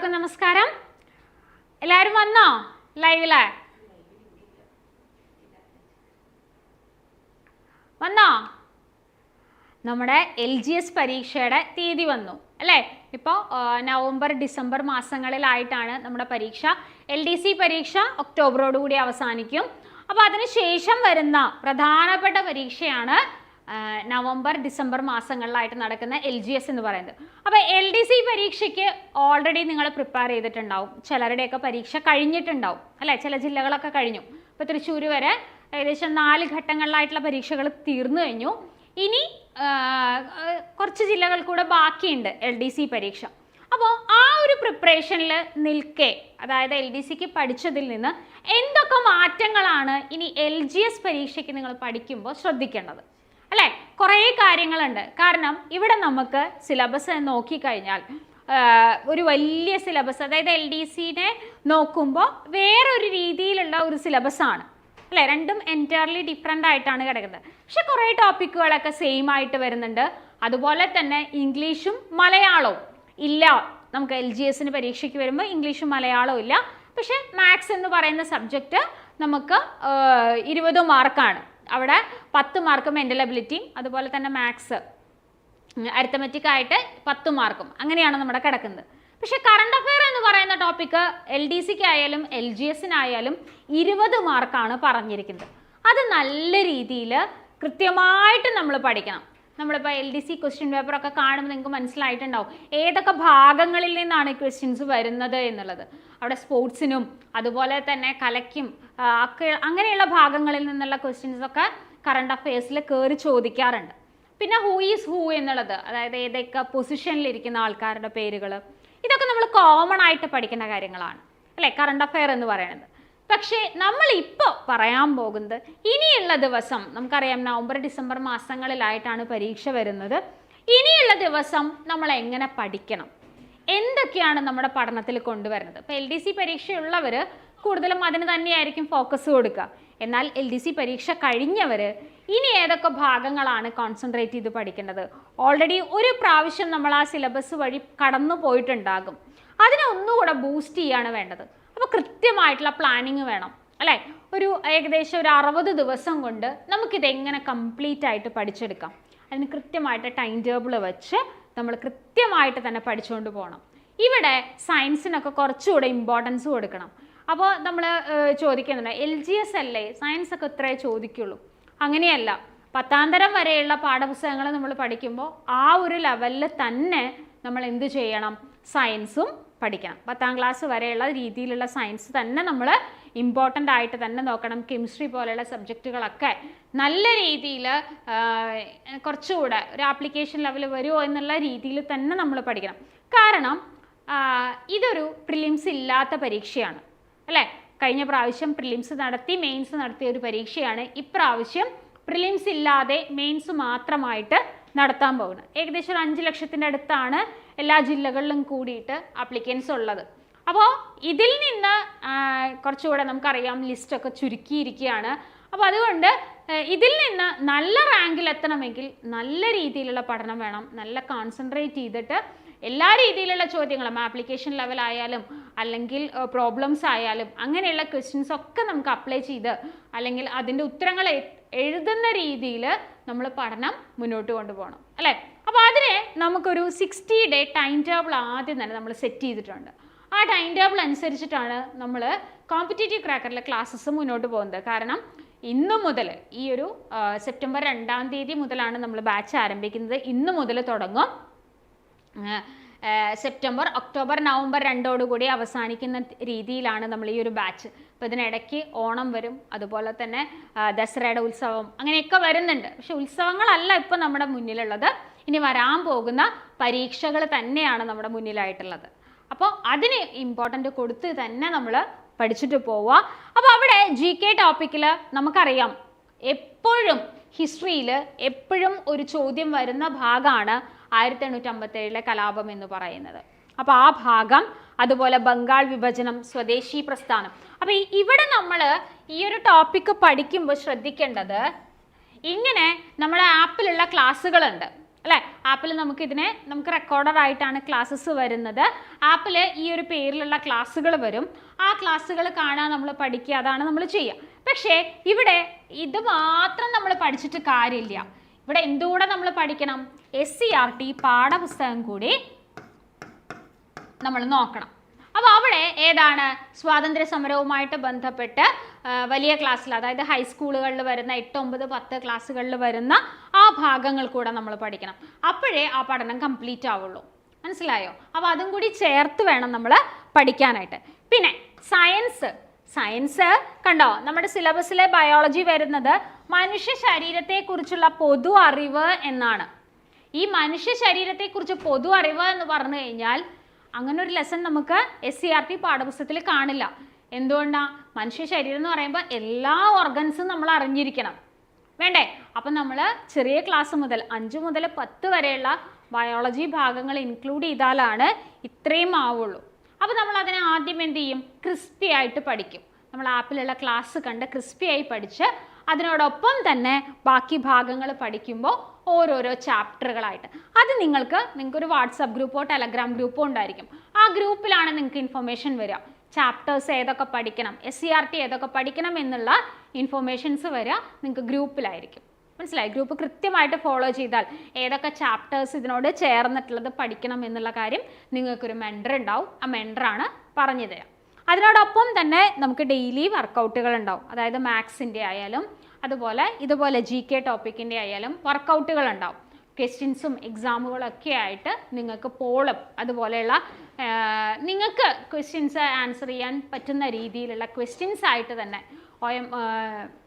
എല്ലാവർക്കും നമസ്കാരം. എല്ലാവരും വന്നോ? ലൈവിൽ വന്നോ? നമ്മുടെ എൽ ജി എസ് പരീക്ഷയുടെ തീയതി വന്നു അല്ലേ? ഇപ്പോൾ നവംബർ ഡിസംബർ മാസങ്ങളിലായിട്ടാണ് നമ്മുടെ പരീക്ഷ. എൽ ഡി സി പരീക്ഷ ഒക്ടോബറോടുകൂടി അവസാനിക്കും. അപ്പോൾ അതിനുശേഷം വരുന്ന പ്രധാനപ്പെട്ട പരീക്ഷയാണ് നവംബർ ഡിസംബർ മാസങ്ങളിലായിട്ട് നടക്കുന്ന എൽ ജി എസ് എന്ന് പറയുന്നത്. അപ്പോൾ എൽ ഡി സി പരീക്ഷയ്ക്ക് ഓൾറെഡി നിങ്ങൾ പ്രിപ്പയർ ചെയ്തിട്ടുണ്ടാവും. ചിലരുടെയൊക്കെ പരീക്ഷ കഴിഞ്ഞിട്ടുണ്ടാവും. അല്ലേ? ചില ജില്ലകളൊക്കെ കഴിഞ്ഞു. ഇപ്പോൾ തൃശ്ശൂർ വരെ ഏകദേശം നാല് ഘട്ടങ്ങളിലായിട്ടുള്ള പരീക്ഷകൾ തീർന്നു കഴിഞ്ഞു. ഇനി കുറച്ച് ജില്ലകൾ കൂടെ ബാക്കിയുണ്ട് എൽ ഡി സി പരീക്ഷ. അപ്പോൾ ആ ഒരു പ്രിപ്പറേഷനിൽ നിൽക്കെ അതായത് എൽ ഡി സിക്ക് പഠിച്ചതിൽ നിന്ന് എന്തൊക്കെ മാറ്റങ്ങളാണ് ഇനി എൽ ജി എസ് പരീക്ഷയ്ക്ക് നിങ്ങൾ പഠിക്കുമ്പോൾ ശ്രദ്ധിക്കേണ്ടത്? അല്ലേ? കുറേ കാര്യങ്ങളുണ്ട്. കാരണം ഇവിടെ നമുക്ക് സിലബസ് നോക്കിക്കഴിഞ്ഞാൽ ഒരു വലിയ സിലബസ് അതായത് എൽ ഡി സിനെ നോക്കുമ്പോൾ വേറൊരു രീതിയിലുള്ള ഒരു സിലബസ് ആണ്. അല്ലേ? രണ്ടും എന്റയർലി ഡിഫറെന്റ് ആയിട്ടാണ് കിടക്കുന്നത്. പക്ഷെ കുറേ ടോപ്പിക്കുകളൊക്കെ സെയിം ആയിട്ട് വരുന്നുണ്ട്. അതുപോലെ തന്നെ ഇംഗ്ലീഷും മലയാളവും ഇല്ല. നമുക്ക് എൽ ജി എസിന് പരീക്ഷയ്ക്ക് വരുമ്പോൾ ഇംഗ്ലീഷും മലയാളവും ഇല്ല. പക്ഷെ മാത്സ് എന്ന് പറയുന്ന സബ്ജക്റ്റ് നമുക്ക് ഇരുപത് മാർക്കാണ് അവിടെ പത്ത് മാർക്ക് മെന്റൽ അബിലിറ്റിയും അതുപോലെ തന്നെ മാത്സ് അരിത്തമെറ്റിക് ആയിട്ട് പത്ത് മാർക്കും. അങ്ങനെയാണ് നമ്മുടെ കിടക്കുന്നത്. പക്ഷെ കറണ്ട് അഫെയർ എന്ന് പറയുന്ന ടോപ്പിക്ക് എൽ ഡി സിക്ക് ആയാലും എൽ ജി എസിനായാലും ഇരുപത് മാർക്കാണ് പറഞ്ഞിരിക്കുന്നത്. അത് നല്ല രീതിയിൽ കൃത്യമായിട്ട് നമ്മൾ പഠിക്കണം. നമ്മളിപ്പോൾ എൽ ഡി സി ക്വസ്റ്റ്യൻ പേപ്പറൊക്കെ കാണുമ്പോൾ നിങ്ങൾക്ക് മനസ്സിലായിട്ടുണ്ടാവും ഏതൊക്കെ ഭാഗങ്ങളിൽ നിന്നാണ് ക്വസ്റ്റ്യൻസ് വരുന്നത് എന്നുള്ളത്. അവിടെ സ്പോർട്സിനും അതുപോലെ തന്നെ കലയ്ക്കും അങ്ങനെയുള്ള ഭാഗങ്ങളിൽ നിന്നുള്ള ക്വസ്റ്റ്യൻസ് ഒക്കെ കറണ്ട് അഫയേഴ്സിൽ കയറി ചോദിക്കാറുണ്ട്. പിന്നെ ഹൂ ഈസ് ഹൂ എന്നുള്ളത് അതായത് ഏതൊക്കെ പൊസിഷനിലിരിക്കുന്ന ആൾക്കാരുടെ പേരുകൾ ഇതൊക്കെ നമ്മൾ കോമൺ ആയിട്ട് പഠിക്കുന്ന കാര്യങ്ങളാണ്. അല്ലേ? കറണ്ട് അഫയർ എന്ന് പറയുന്നത് പക്ഷേ നമ്മൾ ഇപ്പോൾ പറയാൻ പോകുന്നത് ഇനിയുള്ള ദിവസം നമുക്കറിയാം നവംബർ ഡിസംബർ മാസങ്ങളിലായിട്ടാണ് പരീക്ഷ വരുന്നത്. ഇനിയുള്ള ദിവസം നമ്മൾ എങ്ങനെ പഠിക്കണം? എന്തൊക്കെയാണ് നമ്മുടെ പഠനത്തിൽ കൊണ്ടുവരുന്നത്? ഇപ്പോൾ എൽ ഡി സി പരീക്ഷയുള്ളവർ കൂടുതലും അതിന് തന്നെയായിരിക്കും ഫോക്കസ് കൊടുക്കുക. എന്നാൽ എൽ ഡി സി പരീക്ഷ കഴിഞ്ഞവർ ഇനി ഏതൊക്കെ ഭാഗങ്ങളാണ് കോൺസെൻട്രേറ്റ് ചെയ്ത് പഠിക്കേണ്ടത്? ഓൾറെഡി ഒരു പ്രാവശ്യം നമ്മൾ ആ സിലബസ് വഴി കടന്നു പോയിട്ടുണ്ടാകും. അതിനെ ഒന്നുകൂടെ ബൂസ്റ്റ് ചെയ്യാണ് വേണ്ടത്. അപ്പോൾ കൃത്യമായിട്ടുള്ള പ്ലാനിങ് വേണം അല്ലേ? ഒരു ഏകദേശം ഒരു അറുപത് ദിവസം കൊണ്ട് നമുക്കിതെങ്ങനെ കംപ്ലീറ്റ് ആയിട്ട് പഠിച്ചെടുക്കാം. അതിന് കൃത്യമായിട്ട് ടൈം ടേബിൾ വെച്ച് നമ്മൾ കൃത്യമായിട്ട് തന്നെ പഠിച്ചുകൊണ്ട് പോകണം. ഇവിടെ സയൻസിനൊക്കെ കുറച്ചുകൂടെ ഇമ്പോർട്ടൻസ് കൊടുക്കണം. അപ്പോൾ നമ്മൾ ചോദിക്കുന്നുണ്ട് എൽ ജി എസ് അല്ലേ? സയൻസ് ഒക്കെ ഇത്രേ ചോദിക്കുള്ളൂ. അങ്ങനെയല്ല. പത്താം തരം വരെയുള്ള പാഠപുസ്തകങ്ങൾ നമ്മൾ പഠിക്കുമ്പോൾ ആ ഒരു ലെവലിൽ തന്നെ നമ്മൾ എന്ത് ചെയ്യണം? സയൻസും പഠിക്കണം. പത്താം ക്ലാസ് വരെയുള്ള രീതിയിലുള്ള സയൻസ് തന്നെ നമ്മൾ ഇമ്പോർട്ടന്റ് ആയിട്ട് തന്നെ നോക്കണം. കെമിസ്ട്രി പോലെയുള്ള സബ്ജക്റ്റുകളൊക്കെ നല്ല രീതിയിൽ കുറച്ചുകൂടെ ഒരു ആപ്ലിക്കേഷൻ ലെവൽ വരുമോ എന്നുള്ള രീതിയിൽ തന്നെ നമ്മൾ പഠിക്കണം. കാരണം ഇതൊരു പ്രിലിംസ് ഇല്ലാത്ത പരീക്ഷയാണ്. അല്ലേ? കഴിഞ്ഞ പ്രാവശ്യം പ്രിലിംസ് നടത്തി മെയിൻസ് നടത്തിയ ഒരു പരീക്ഷയാണ്. ഇപ്രാവശ്യം പ്രിലിംസ് ഇല്ലാതെ മെയിൻസ് മാത്രമായിട്ട് നടത്താൻ പോകുന്നത്. ഏകദേശം ഒരു അഞ്ച് ലക്ഷത്തിന്റെ അടുത്താണ് എല്ലാ ജില്ലകളിലും കൂടിയിട്ട് അപ്ലിക്കൻസ് ഉള്ളത്. അപ്പോൾ ഇതിൽ നിന്ന് കുറച്ചുകൂടെ നമുക്കറിയാം ലിസ്റ്റൊക്കെ ചുരുക്കിയിരിക്കുകയാണ്. അപ്പോൾ അതുകൊണ്ട് ഇതിൽ നിന്ന് നല്ല റാങ്കിൽ എത്തണമെങ്കിൽ നല്ല രീതിയിലുള്ള പഠനം വേണം. നല്ല കോൺസെൻട്രേറ്റ് ചെയ്തിട്ട് എല്ലാ രീതിയിലുള്ള ചോദ്യങ്ങളും ആപ്ലിക്കേഷൻ ലെവൽ ആയാലും അല്ലെങ്കിൽ പ്രോബ്ലംസ് ആയാലും അങ്ങനെയുള്ള ക്വസ്റ്റ്യൻസ് ഒക്കെ നമുക്ക് അപ്ലൈ ചെയ്ത് അല്ലെങ്കിൽ അതിന്റെ ഉത്തരങ്ങൾ എഴുതുന്ന രീതിയിൽ നമ്മൾ പഠനം മുന്നോട്ട് കൊണ്ടുപോകണം. അല്ലേ? അപ്പോൾ അതിനെ നമുക്കൊരു സിക്സ്റ്റി ഡേ ടൈം ടേബിൾ ആദ്യം തന്നെ നമ്മൾ സെറ്റ് ചെയ്തിട്ടുണ്ട്. ആ ടൈം ടേബിൾ അനുസരിച്ചിട്ടാണ് നമ്മൾ കോമ്പറ്റേറ്റീവ് ക്രാക്കറിലെ ക്ലാസ്സസ് മുന്നോട്ട് പോകുന്നത്. കാരണം ഇന്നു മുതൽ ഈ ഒരു സെപ്റ്റംബർ രണ്ടാം തീയതി മുതലാണ് നമ്മൾ ബാച്ച് ആരംഭിക്കുന്നത്. ഇന്നു മുതൽ തുടങ്ങും. സെപ്റ്റംബർ ഒക്ടോബർ നവംബർ രണ്ടോടുകൂടി അവസാനിക്കുന്ന രീതിയിലാണ് നമ്മൾ ഈ ഒരു ബാച്ച്. അപ്പോൾ ഇതിനിടയ്ക്ക് ഓണം വരും അതുപോലെ തന്നെ ദസറയുടെ ഉത്സവം അങ്ങനെയൊക്കെ വരുന്നുണ്ട്. പക്ഷെ ഉത്സവങ്ങളല്ല ഇപ്പോൾ നമ്മുടെ മുന്നിലുള്ളത്. ഇനി വരാൻ പോകുന്ന പരീക്ഷകൾ തന്നെയാണ് നമ്മുടെ മുന്നിലായിട്ടുള്ളത്. അപ്പോൾ അതിന് ഇമ്പോർട്ടന്റ് കൊടുത്ത് തന്നെ നമ്മൾ പഠിച്ചിട്ട് പോവുക. അപ്പോൾ അവിടെ ജി കെ ടോപ്പിക്കിൽ നമുക്കറിയാം എപ്പോഴും ഹിസ്റ്ററിയിൽ എപ്പോഴും ഒരു ചോദ്യം വരുന്ന ഭാഗമാണ് ആയിരത്തി എണ്ണൂറ്റി അമ്പത്തേഴിലെ കലാപം എന്ന് പറയുന്നത്. അപ്പോൾ ആ ഭാഗം അതുപോലെ ബംഗാൾ വിഭജനം സ്വദേശി പ്രസ്ഥാനം. അപ്പോൾ ഇവിടെ നമ്മൾ ഈ ഒരു ടോപ്പിക്ക് പഠിക്കുമ്പോൾ ശ്രദ്ധിക്കേണ്ടത് ഇങ്ങനെ നമ്മുടെ ആപ്പിലുള്ള ക്ലാസ്സുകളുണ്ട്. അല്ലേ? ആപ്പിൽ നമുക്ക് ഇതിനെ നമുക്ക് റെക്കോർഡറായിട്ടാണ് ക്ലാസ്സസ് വരുന്നത്. ആപ്പിൽ ഈ ഒരു പേരിലുള്ള ക്ലാസ്സുകൾ വരും. ആ ക്ലാസ്സുകൾ കാണാൻ നമ്മൾ പഠിക്കുക അതാണ് നമ്മൾ ചെയ്യുക. പക്ഷേ ഇവിടെ ഇത് മാത്രം നമ്മൾ പഠിച്ചിട്ട് കാര്യമില്ല. ഇവിടെ എന്തുകൂടെ നമ്മൾ പഠിക്കണം? എസ് സി ആർ ടി പാഠപുസ്തകം കൂടി നമ്മൾ നോക്കണം. അപ്പോൾ അവിടെ ഏതാണ്? സ്വാതന്ത്ര്യ സമരവുമായിട്ട് ബന്ധപ്പെട്ട് വലിയ ക്ലാസ്സിൽ അതായത് ഹൈസ്കൂളുകളിൽ വരുന്ന എട്ട് ഒമ്പത് പത്ത് ക്ലാസ്സുകളിൽ വരുന്ന ആ ഭാഗങ്ങൾ കൂടെ നമ്മൾ പഠിക്കണം. അപ്പോഴേ ആ പഠനം കംപ്ലീറ്റ് ആവുള്ളൂ. മനസ്സിലായോ? അപ്പോൾ അതും കൂടി ചേർത്ത് വേണം നമ്മൾ പഠിക്കാനായിട്ട്. പിന്നെ സയൻസ് സയൻസ് കണ്ടോ? നമ്മുടെ സിലബസിലെ ബയോളജി വരുന്നത് മനുഷ്യ ശരീരത്തെക്കുറിച്ചുള്ള പൊതു അറിവ് എന്നാണ്. ഈ മനുഷ്യ ശരീരത്തെക്കുറിച്ച് പൊതു അറിവ് എന്ന് പറഞ്ഞു കഴിഞ്ഞാൽ അങ്ങനെ ഒരു ലെസൺ നമുക്ക് എസ് സി ആർ ടി പാഠപുസ്തകത്തിൽ കാണില്ല. എന്തുകൊണ്ടാണ് മനുഷ്യ ശരീരം എന്ന് പറയുമ്പോൾ എല്ലാ ഓർഗൻസും നമ്മൾ അറിഞ്ഞിരിക്കണം. വേണ്ടേ? അപ്പം നമ്മൾ ചെറിയ ക്ലാസ് മുതൽ അഞ്ച് മുതൽ പത്ത് വരെയുള്ള ബയോളജി ഭാഗങ്ങൾ ഇൻക്ലൂഡ് ചെയ്താലാണ് ഇത്രയും ആവുള്ളൂ. അപ്പോൾ നമ്മൾ അതിനെ ആദ്യം എന്ത് ചെയ്യും? ക്രിസ്പി ആയിട്ട് പഠിക്കും. നമ്മൾ ആപ്പിലുള്ള ക്ലാസ് കണ്ട് ക്രിസ്പി ആയി പഠിച്ച് അതിനോടൊപ്പം തന്നെ ബാക്കി ഭാഗങ്ങൾ പഠിക്കുമ്പോൾ ഓരോരോ ചാപ്റ്ററുകളായിട്ട്. അത് നിങ്ങൾക്ക് നിങ്ങൾക്ക് ഒരു വാട്സപ്പ് ഗ്രൂപ്പോ ടെലഗ്രാം ഗ്രൂപ്പോ ഉണ്ടായിരിക്കും. ആ ഗ്രൂപ്പിലാണ് നിങ്ങൾക്ക് ഇൻഫർമേഷൻ വരിക. ചാപ്റ്റേഴ്സ് ഏതൊക്കെ പഠിക്കണം എസ് സി ആർ ടി ഏതൊക്കെ പഠിക്കണം എന്നുള്ള ഇൻഫർമേഷൻസ് വരിക നിങ്ങൾക്ക് ഗ്രൂപ്പിലായിരിക്കും. മനസ്സിലായി? ഗ്രൂപ്പ് കൃത്യമായിട്ട് ഫോളോ ചെയ്താൽ ഏതൊക്കെ ചാപ്റ്റേഴ്സ് ഇതിനോട് ചേർന്നിട്ടുള്ളത് പഠിക്കണം എന്നുള്ള കാര്യം നിങ്ങൾക്കൊരു മെൻഡർ ഉണ്ടാവും. ആ മെൻഡറാണ് പറഞ്ഞു തരാം. അതിനോടൊപ്പം തന്നെ നമുക്ക് ഡെയിലി വർക്കൗട്ടുകൾ ഉണ്ടാവും. അതായത് മാത്സിന്റെ ആയാലും അതുപോലെ ഇതുപോലെ ജി കെ ടോപ്പിക്കിന്റെ ആയാലും വർക്കൗട്ടുകൾ ഉണ്ടാവും. ക്വസ്റ്റ്യൻസും എക്സാമുകളൊക്കെ ആയിട്ട് നിങ്ങൾക്ക് പോളും അതുപോലെയുള്ള നിങ്ങൾക്ക് ക്വസ്റ്റ്യൻസ് ആൻസർ ചെയ്യാൻ പറ്റുന്ന രീതിയിലുള്ള ക്വസ്റ്റ്യൻസ് ആയിട്ട് തന്നെ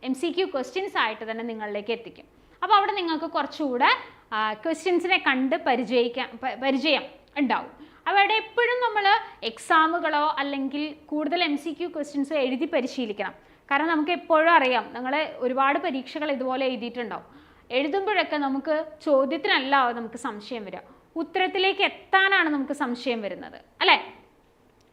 എം സി ക്യു ക്വസ്റ്റ്യൻസ് ആയിട്ട് തന്നെ നിങ്ങളിലേക്ക് എത്തിക്കും. അപ്പോൾ അവിടെ നിങ്ങൾക്ക് കുറച്ചുകൂടെ ക്വസ്റ്റ്യൻസിനെ കണ്ട് പരിചയിക്കാൻ പരിചയം ഉണ്ടാവും. അവിടെ എപ്പോഴും നമ്മൾ എക്സാമുകളോ അല്ലെങ്കിൽ കൂടുതൽ എം സി ക്യു ക്വസ്റ്റ്യൻസോ എഴുതി പരിശീലിക്കണം. കാരണം നമുക്ക് എപ്പോഴും അറിയാം നിങ്ങൾ ഒരുപാട് പരീക്ഷകൾ ഇതുപോലെ എഴുതിയിട്ടുണ്ടാവും. എഴുതുമ്പോഴൊക്കെ നമുക്ക് ചോദ്യത്തിനല്ല നമുക്ക് സംശയം വരിക. ഉത്തരത്തിലേക്ക് എത്താനാണ് നമുക്ക് സംശയം വരുന്നത്. അല്ലേ?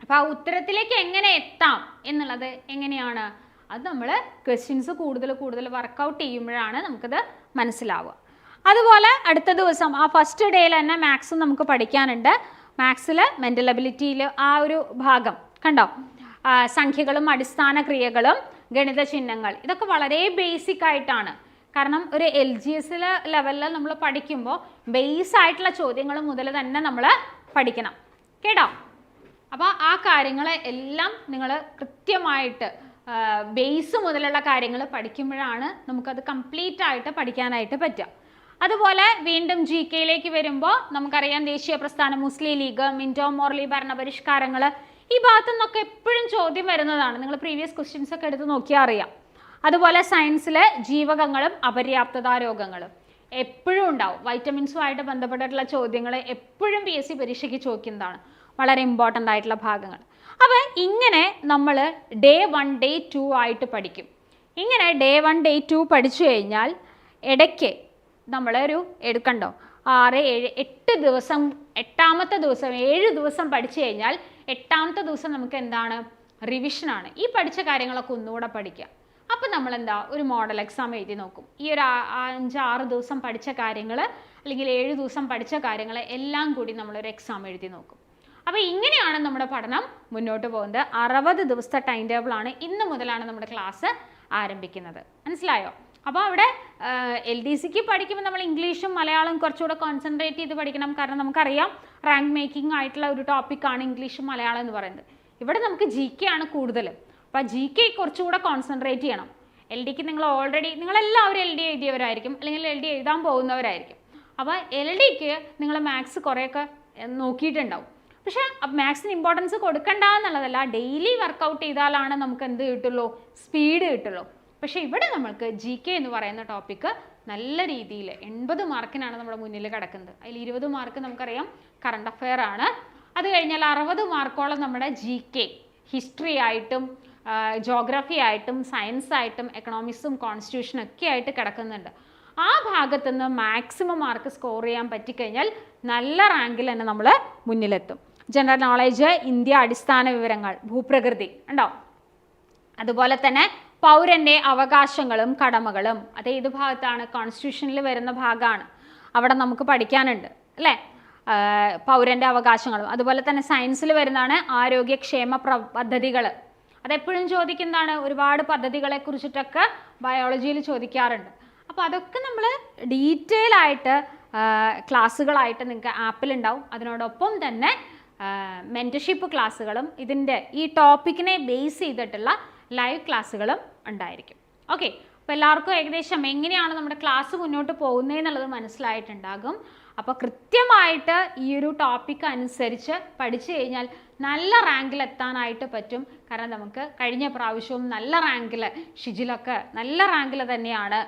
അപ്പോൾ ആ ഉത്തരത്തിലേക്ക് എങ്ങനെ എത്താം എന്നുള്ളത് എങ്ങനെയാണ് അത് നമ്മൾ ക്വസ്റ്റ്യൻസ് കൂടുതൽ കൂടുതൽ വർക്കൗട്ട് ചെയ്യുമ്പോഴാണ് നമുക്കത് മനസ്സിലാവുക. അതുപോലെ അടുത്ത ദിവസം ആ ഫസ്റ്റ് ഡേയിൽ തന്നെ മാത്സ് നമുക്ക് പഠിക്കാനുണ്ട്. മാത്സിൽ മെന്റൽ അബിലിറ്റിയിൽ ആ ഒരു ഭാഗം കണ്ടോ? സംഖ്യകളും അടിസ്ഥാന ക്രിയകളും ഗണിത ചിഹ്നങ്ങൾ ഇതൊക്കെ വളരെ ബേസിക് ആയിട്ടാണ്. കാരണം ഒരു എൽ ജി എസ് ലെവലിൽ നമ്മൾ പഠിക്കുമ്പോൾ ബേസ് ആയിട്ടുള്ള ചോദ്യങ്ങൾ മുതൽ തന്നെ നമ്മൾ പഠിക്കണം. കേട്ടോ? അപ്പോൾ ആ കാര്യങ്ങളെ എല്ലാം നിങ്ങൾ കൃത്യമായിട്ട് ബേസ് മുതലുള്ള കാര്യങ്ങൾ പഠിക്കുമ്പോഴാണ് നമുക്കത് കംപ്ലീറ്റ് ആയിട്ട് പഠിക്കാനായിട്ട് പറ്റുക. അതുപോലെ വീണ്ടും ജി കെയിലേക്ക് വരുമ്പോൾ നമുക്കറിയാം ദേശീയ പ്രസ്ഥാനം മുസ്ലിം ലീഗ് മിന്റോ മോർലി ഭരണപരിഷ്കാരങ്ങൾ ഈ ഭാഗത്തു നിന്നൊക്കെ എപ്പോഴും ചോദ്യം വരുന്നതാണ്. നിങ്ങൾ പ്രീവിയസ് ക്വസ്റ്റ്യൻസ് ഒക്കെ എടുത്ത് നോക്കിയാൽ അറിയാം. അതുപോലെ സയൻസിലെ ജീവകങ്ങളും അപര്യാപ്തതാ രോഗങ്ങളും എപ്പോഴും ഉണ്ടാവും. വൈറ്റമിൻസുമായിട്ട് ബന്ധപ്പെട്ടിട്ടുള്ള ചോദ്യങ്ങൾ എപ്പോഴും പി എസ് സി പരീക്ഷയ്ക്ക് ചോദിക്കുന്നതാണ്. വളരെ ഇമ്പോർട്ടന്റ് ആയിട്ടുള്ള ഭാഗങ്ങൾ. അപ്പോൾ ഇങ്ങനെ നമ്മൾ ഡേ വൺ ഡേ ടു ആയിട്ട് പഠിക്കും. ഇങ്ങനെ ഡേ വൺ ഡേ ടു പഠിച്ചു കഴിഞ്ഞാൽ ഇടയ്ക്ക് നമ്മളൊരു എടുക്കണ്ടോ? ആറ് ഏഴ് എട്ട് ദിവസം എട്ടാമത്തെ ദിവസം ഏഴ് ദിവസം പഠിച്ചു കഴിഞ്ഞാൽ എട്ടാമത്തെ ദിവസം നമുക്ക് എന്താണ്? റിവിഷനാണ് ഈ പഠിച്ച കാര്യങ്ങളൊക്കെ ഒന്നുകൂടെ പഠിക്കുക. അപ്പം നമ്മൾ എന്താ ഒരു മോഡൽ എക്സാം എഴുതി നോക്കും. ഈ ഒരു അഞ്ച് ആറ് ദിവസം പഠിച്ച കാര്യങ്ങൾ അല്ലെങ്കിൽ ഏഴ് ദിവസം പഠിച്ച കാര്യങ്ങൾ എല്ലാം കൂടി നമ്മളൊരു എക്സാം എഴുതി നോക്കും. അപ്പോൾ ഇങ്ങനെയാണ് നമ്മുടെ പഠനം മുന്നോട്ട് പോകുന്നത്. അറുപത് ദിവസത്തെ ടൈം ടേബിളാണ് ഇന്ന് മുതലാണ് നമ്മുടെ ക്ലാസ് ആരംഭിക്കുന്നത്. മനസ്സിലായോ? അപ്പോൾ അവിടെ എൽ ഡി സിക്ക് പഠിക്കുമ്പോൾ നമ്മൾ ഇംഗ്ലീഷും മലയാളം കുറച്ചുകൂടെ കോൺസെൻട്രേറ്റ് ചെയ്ത് പഠിക്കണം. കാരണം നമുക്കറിയാം റാങ്ക് മേക്കിംഗ് ആയിട്ടുള്ള ഒരു ടോപ്പിക്കാണ് ഇംഗ്ലീഷും മലയാളം എന്ന് പറയുന്നത്. ഇവിടെ നമുക്ക് ജി കെ ആണ് കൂടുതലും. അപ്പോൾ ജി കെ കുറച്ചുകൂടെ കോൺസെൻട്രേറ്റ് ചെയ്യണം. എൽ ഡിക്ക് നിങ്ങൾ ഓൾറെഡി നിങ്ങളെല്ലാവരും എൽ ഡി എഴുതിയവരായിരിക്കും. അല്ലെങ്കിൽ എൽ ഡി എഴുതാൻ പോകുന്നവരായിരിക്കും. അപ്പോൾ എൽ ഡിക്ക് നിങ്ങൾ മാത്സ് കുറേയൊക്കെ നോക്കിയിട്ടുണ്ടാവും. പക്ഷേ മാത്സിന് ഇമ്പോർട്ടൻസ് കൊടുക്കണ്ട എന്നുള്ളതല്ല. ഡെയിലി വർക്കൗട്ട് ചെയ്താലാണ് നമുക്ക് എന്ത് കിട്ടുള്ളൂ? സ്പീഡ് കിട്ടുള്ളൂ. പക്ഷേ ഇവിടെ നമ്മൾക്ക് ജി കെ എന്ന് പറയുന്ന ടോപ്പിക്ക് നല്ല രീതിയിൽ എൺപത് മാർക്കിനാണ് നമ്മുടെ മുന്നിൽ കിടക്കുന്നത്. അതിൽ ഇരുപത് മാർക്ക് നമുക്കറിയാം. കറണ്ട് അഫെയർ ആണ്. അത് കഴിഞ്ഞാൽ അറുപത് മാർക്കോളം നമ്മുടെ ജി കെ ഹിസ്റ്ററി ആയിട്ടും ജോഗ്രഫി ആയിട്ടും സയൻസ് ആയിട്ടും എക്കണോമിക്സും കോൺസ്റ്റിറ്റ്യൂഷനും ഒക്കെ ആയിട്ട് കിടക്കുന്നുണ്ട്. ആ ഭാഗത്തുനിന്ന് മാക്സിമം മാർക്ക് സ്കോർ ചെയ്യാൻ പറ്റിക്കഴിഞ്ഞാൽ നല്ല റാങ്കിൽ തന്നെ നമ്മൾ മുന്നിലെത്തും. ജനറൽ നോളേജ് ഇന്ത്യ അടിസ്ഥാന വിവരങ്ങൾ ഭൂപ്രകൃതി ഉണ്ടോ അതുപോലെ തന്നെ പൗരന്റെ അവകാശങ്ങളും കടമകളും. അത് ഏത് ഭാഗത്താണ്? കോൺസ്റ്റിറ്റ്യൂഷനിൽ വരുന്ന ഭാഗമാണ്. അവിടെ നമുക്ക് പഠിക്കാനുണ്ട് അല്ലേ? പൗരന്റെ അവകാശങ്ങളും. അതുപോലെ തന്നെ സയൻസിൽ വരുന്നതാണ് ആരോഗ്യക്ഷേമ പദ്ധതികൾ അതെപ്പോഴും ചോദിക്കുന്നതാണ്. ഒരുപാട് പദ്ധതികളെ കുറിച്ചിട്ടൊക്കെ ബയോളജിയിൽ ചോദിക്കാറുണ്ട്. അപ്പോൾ അതൊക്കെ നമ്മൾ ഡീറ്റെയിൽ ആയിട്ട് ക്ലാസ്സുകളായിട്ട് നിങ്ങൾക്ക് ആപ്പിലുണ്ടാവും അതിനോടൊപ്പം തന്നെ മെന്റർഷിപ്പ് ക്ലാസ്സുകളും ഇതിന്റെ ഈ ടോപ്പിക്കിനെ ബേസ് ചെയ്തിട്ടുള്ള ലൈവ് ക്ലാസ്സുകളും ഉണ്ടായിരിക്കും. ഓക്കെ അപ്പോൾ എല്ലാവർക്കും ഏകദേശം എങ്ങനെയാണ് നമ്മുടെ ക്ലാസ് മുന്നോട്ട് പോകുന്നതെന്നുള്ളത് മനസ്സിലായിട്ടുണ്ടാകും. അപ്പോൾ കൃത്യമായിട്ട് ഈ ഒരു ടോപ്പിക് അനുസരിച്ച് പഠിച്ചു കഴിഞ്ഞാൽ നല്ല റാങ്കിൽ എത്താനായിട്ട് പറ്റും. കാരണം നമുക്ക് കഴിഞ്ഞ പ്രാവശ്യവും നല്ല റാങ്കിൽ ഷിജിലൊക്കെ നല്ല റാങ്കിൽ തന്നെയാണ്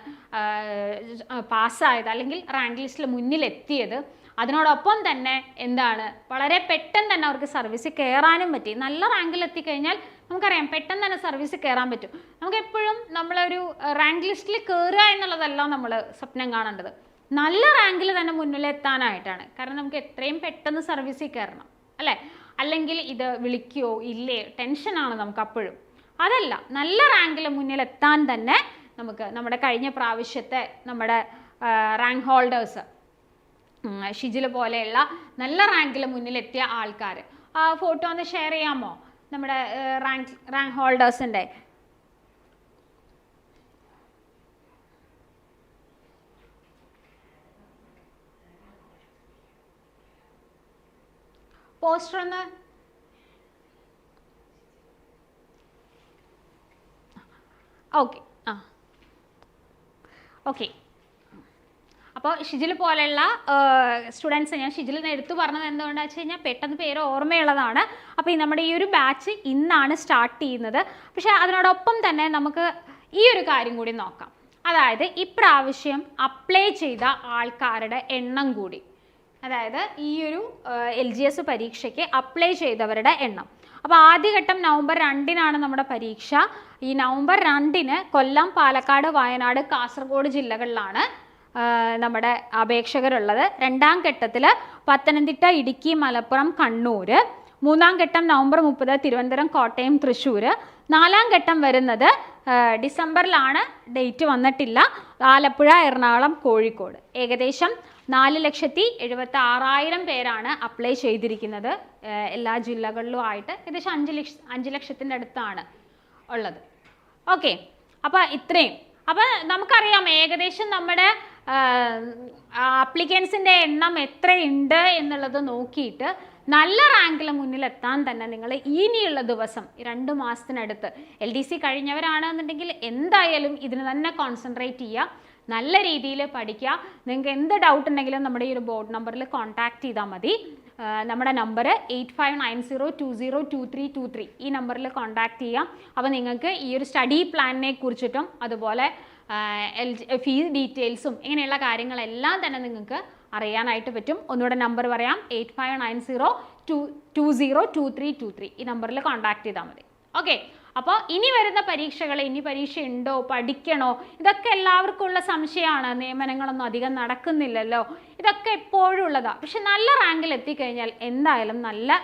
പാസ്സായത് അല്ലെങ്കിൽ റാങ്ക് ലിസ്റ്റിൽ മുന്നിലെത്തിയത്. അതിനോടൊപ്പം തന്നെ എന്താണ് വളരെ പെട്ടെന്ന് തന്നെ അവർക്ക് സർവീസിൽ കയറാനും പറ്റി. നല്ല റാങ്കിൽ എത്തിക്കഴിഞ്ഞാൽ നമുക്കറിയാം പെട്ടെന്ന് തന്നെ സർവീസിൽ കയറാൻ പറ്റും. നമുക്ക് എപ്പോഴും നമ്മളൊരു റാങ്ക് ലിസ്റ്റിൽ കയറുക എന്നുള്ളതല്ല നമ്മൾ സ്വപ്നം കാണേണ്ടത്. നല്ല റാങ്കിൽ തന്നെ മുന്നിലെത്താനായിട്ടാണ് കാരണം നമുക്ക് എത്രയും പെട്ടെന്ന് സർവീസിൽ കയറണം അല്ലേ? അല്ലെങ്കിൽ ഇത് വിളിക്കുകയോ ഇല്ലേ ടെൻഷനാണ് നമുക്ക് അപ്പോഴും. അതല്ല നല്ല റാങ്കിൽ മുന്നിലെത്താൻ തന്നെ നമുക്ക് നമ്മുടെ കഴിഞ്ഞ പ്രാവശ്യത്തെ നമ്മുടെ റാങ്ക് ഹോൾഡേഴ്സ് ഷിജിൽ പോലെയുള്ള നല്ല റാങ്കിൽ മുന്നിലെത്തിയ ആൾക്കാർ ആ ഫോട്ടോ ഒന്ന് ഷെയർ ചെയ്യാമോ? നമ്മുടെ റാങ്ക് റാങ്ക് ഹോൾഡേഴ്സിന്റെ പോസ്റ്റർ ഒന്ന്. ഓക്കെ ആ. ഓക്കെ. അപ്പോൾ ഷിജിൽ പോലെയുള്ള സ്റ്റുഡൻസ് ഞാൻ ഷിജിൽ നിന്ന് എടുത്തു പറഞ്ഞത് എന്തുകൊണ്ടാണെന്ന് വെച്ച് കഴിഞ്ഞാൽ പെട്ടെന്ന് പേര് ഓർമ്മയുള്ളതാണ്. അപ്പോൾ ഈ നമ്മുടെ ഈ ഒരു ബാച്ച് ഇന്നാണ് സ്റ്റാർട്ട് ചെയ്യുന്നത്. പക്ഷേ അതിനോടൊപ്പം തന്നെ നമുക്ക് ഈ ഒരു കാര്യം കൂടി നോക്കാം. അതായത് ഇപ്രാവശ്യം അപ്ലൈ ചെയ്ത ആൾക്കാരുടെ എണ്ണം കൂടി. അതായത് ഈ ഒരു എൽ ജി എസ് പരീക്ഷയ്ക്ക് അപ്ലൈ ചെയ്തവരുടെ എണ്ണം. അപ്പോൾ ആദ്യഘട്ടം നവംബർ രണ്ടിനാണ് നമ്മുടെ പരീക്ഷ. ഈ നവംബർ രണ്ടിന് കൊല്ലം പാലക്കാട് വയനാട് കാസർഗോഡ് ജില്ലകളിലാണ് നമ്മുടെ അപേക്ഷകരുള്ളത്. രണ്ടാം ഘട്ടത്തിൽ പത്തനംതിട്ട ഇടുക്കി മലപ്പുറം കണ്ണൂർ മൂന്നാം ഘട്ടം നവംബർ മുപ്പത് തിരുവനന്തപുരം കോട്ടയം തൃശ്ശൂർ നാലാം ഘട്ടം വരുന്നത് ഡിസംബറിലാണ്. ഡേറ്റ് വന്നിട്ടില്ല. ആലപ്പുഴ എറണാകുളം കോഴിക്കോട്. ഏകദേശം നാല് ലക്ഷത്തി എഴുപത്തി ആറായിരം പേരാണ് അപ്ലൈ ചെയ്തിരിക്കുന്നത്. എല്ലാ ജില്ലകളിലും ആയിട്ട് ഏകദേശം അഞ്ച് ലക്ഷ അഞ്ച് ലക്ഷത്തിന്റെ അടുത്താണ് ഉള്ളത്. ഓക്കെ. അപ്പോൾ ഇത്രയും. അപ്പോൾ നമുക്കറിയാം ഏകദേശം നമ്മുടെ ആപ്ലിക്കൻസിന്റെ എണ്ണം എത്രയുണ്ട് എന്നുള്ളത് നോക്കിയിട്ട് നല്ല റാങ്കിൽ മുന്നിലെത്താൻ തന്നെ നിങ്ങൾ ഇനിയുള്ള ദിവസം രണ്ട് മാസത്തിനടുത്ത് എൽ ഡി സി കഴിഞ്ഞവരാണെന്നുണ്ടെങ്കിൽ എന്തായാലും ഇതിന് തന്നെ കോൺസെൻട്രേറ്റ് ചെയ്യുക. നല്ല രീതിയിൽ പഠിക്കുക. നിങ്ങൾക്ക് എന്ത് ഡൗട്ട് ഉണ്ടെങ്കിലും നമ്മുടെ ഈ ഒരു ബോർഡ് നമ്പറിൽ കോൺടാക്ട് ചെയ്താൽ മതി. നമ്മുടെ number eight five nine zero two zero two three two three ഈ നമ്പറിൽ കോൺടാക്ട് ചെയ്യാം. അപ്പോൾ നിങ്ങൾക്ക് ഈ ഒരു സ്റ്റഡി പ്ലാനിനെ കുറിച്ചിട്ടും അതുപോലെ ഫീസ് ഡീറ്റെയിൽസും ഇങ്ങനെയുള്ള കാര്യങ്ങളെല്ലാം തന്നെ നിങ്ങൾക്ക് അറിയാനായിട്ട് പറ്റും. ഒന്നുകൂടെ നമ്പർ പറയാം. Eight five nine zero two two zero two three two three ഈ നമ്പറിൽ കോൺടാക്ട് ചെയ്താൽ മതി. ഓക്കെ അപ്പോൾ ഇനി വരുന്ന പരീക്ഷകൾ ഇനി പരീക്ഷ ഉണ്ടോ പഠിക്കണോ ഇതൊക്കെ എല്ലാവർക്കും ഉള്ള സംശയമാണ്. നിയമനങ്ങളൊന്നും അധികം നടക്കുന്നില്ലല്ലോ. ഇതൊക്കെ എപ്പോഴും ഉള്ളതാണ് പക്ഷെ നല്ല റാങ്കിൽ എത്തിക്കഴിഞ്ഞാൽ എന്തായാലും നല്ല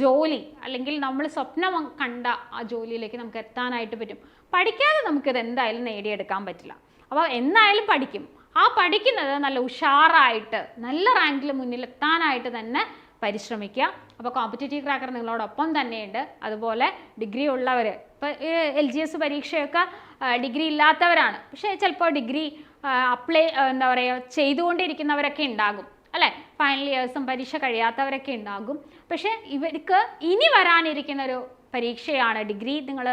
ജോലി അല്ലെങ്കിൽ നമ്മൾ സ്വപ്നം കണ്ട ആ ജോലിയിലേക്ക് നമുക്ക് എത്താനായിട്ട് പറ്റും. പഠിക്കാതെ നമുക്കിത് എന്തായാലും നേടിയെടുക്കാൻ പറ്റില്ല. അപ്പോൾ എന്തായാലും പഠിക്കും. ആ പഠിക്കുന്നത് നല്ല ഉഷാറായിട്ട് നല്ല റാങ്കിൽ മുന്നിലെത്താനായിട്ട് തന്നെ പരിശ്രമിക്കുക. അപ്പോൾ കോമ്പറ്റേറ്റീവ് ക്രാക്കർ നിങ്ങളോടൊപ്പം തന്നെയുണ്ട്. അതുപോലെ ഡിഗ്രി ഉള്ളവർ ഇപ്പോൾ എൽ ജി എസ് പരീക്ഷയൊക്കെ ഡിഗ്രി ഇല്ലാത്തവരാണ്. പക്ഷേ ചിലപ്പോൾ ഡിഗ്രി അപ്ലൈ എന്താ പറയുക ചെയ്തുകൊണ്ടിരിക്കുന്നവരൊക്കെ ഉണ്ടാകും. അല്ലേ? ഫൈനൽ ഇയേഴ്സും പരീക്ഷ കഴിയാത്തവരൊക്കെ ഉണ്ടാകും. പക്ഷേ ഇവർക്ക് ഇനി വരാനിരിക്കുന്ന ഒരു പരീക്ഷയാണ് ഡിഗ്രി. നിങ്ങൾ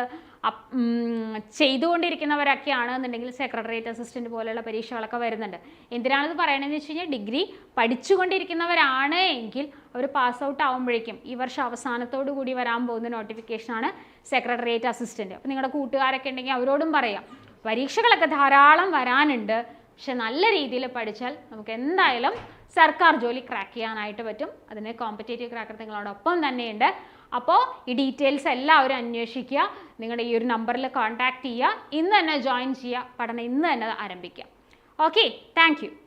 ചെയ്തുകൊണ്ടിരിക്കുന്നവരൊക്കെയാണ് എന്നുണ്ടെങ്കിൽ സെക്രട്ടേറിയറ്റ് അസിസ്റ്റന്റ് പോലെയുള്ള പരീക്ഷകളൊക്കെ വരുന്നുണ്ട്. എന്തിനാണിത് പറയണതെന്ന് വെച്ച് കഴിഞ്ഞാൽ ഡിഗ്രി പഠിച്ചുകൊണ്ടിരിക്കുന്നവരാണ് എങ്കിൽ അവർ പാസ് ഔട്ട് ആകുമ്പോഴേക്കും ഈ വർഷം അവസാനത്തോടു കൂടി വരാൻ പോകുന്ന നോട്ടിഫിക്കേഷനാണ് സെക്രട്ടേറിയറ്റ് അസിസ്റ്റന്റ് അപ്പോൾ നിങ്ങളുടെ കൂട്ടുകാരൊക്കെ ഉണ്ടെങ്കിൽ അവരോടും പറയാം. പരീക്ഷകളൊക്കെ ധാരാളം വരാനുണ്ട്. പക്ഷെ നല്ല രീതിയിൽ പഠിച്ചാൽ നമുക്ക് എന്തായാലും സർക്കാർ ജോലി ക്രാക്ക് ചെയ്യാനായിട്ട് പറ്റും. അതിന് കോമ്പറ്റേറ്റീവ് ക്രാക്കർ നിങ്ങളോടൊപ്പം തന്നെയുണ്ട്. അപ്പോൾ ഈ ഡീറ്റെയിൽസ് എല്ലാവരും അന്വേഷിക്കുക. നിങ്ങളുടെ ഈ ഒരു നമ്പറിൽ കോൺടാക്റ്റ് ചെയ്യുക. ഇന്ന് തന്നെ ജോയിൻ ചെയ്യുക. പഠനം ഇന്ന് തന്നെ ആരംഭിക്കുക. Okay thank